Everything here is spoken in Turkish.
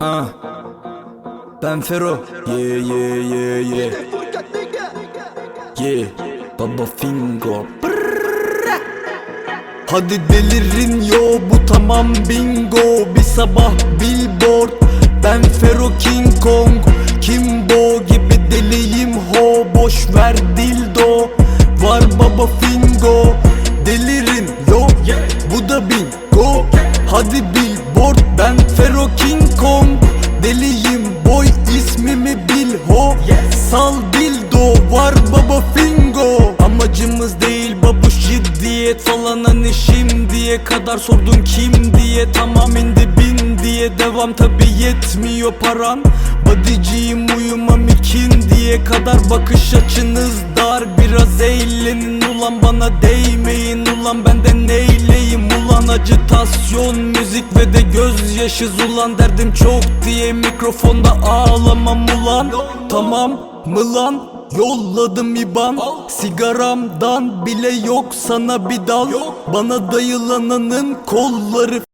Ah. Ben Fero. Yeah yeah yeah yeah. Yeah. Baba Fingo. Hadi delirin yo bu tamam bingo Bir sabah billboard Ben Fero King Kong Kimbo gibi deliyim ho Boş ver dildo Var baba Fingo Delirin yo Bu da bingo Hadi billboard Ben Fero King Sal dildo var baba Fingo. Amacımız değil babuş ciddiyet. Falan hani şimdiye kadar sordun kim diye. Tamam indi bin diye. Devam tabi yetmiyor paran Badiciyim uyumam ikin diye kadar bakış açınız dar. Biraz eğlenin ulan bana değmeyin ulan. Benden Acıtasyon müzik ve de gözyaşı. Ulan Derdim çok diye mikrofonda ağlamam ulan. Tamam mı lan? Yolladım iban. Sigaramdan bile yok sana bir dal. Bana dayılananın kolları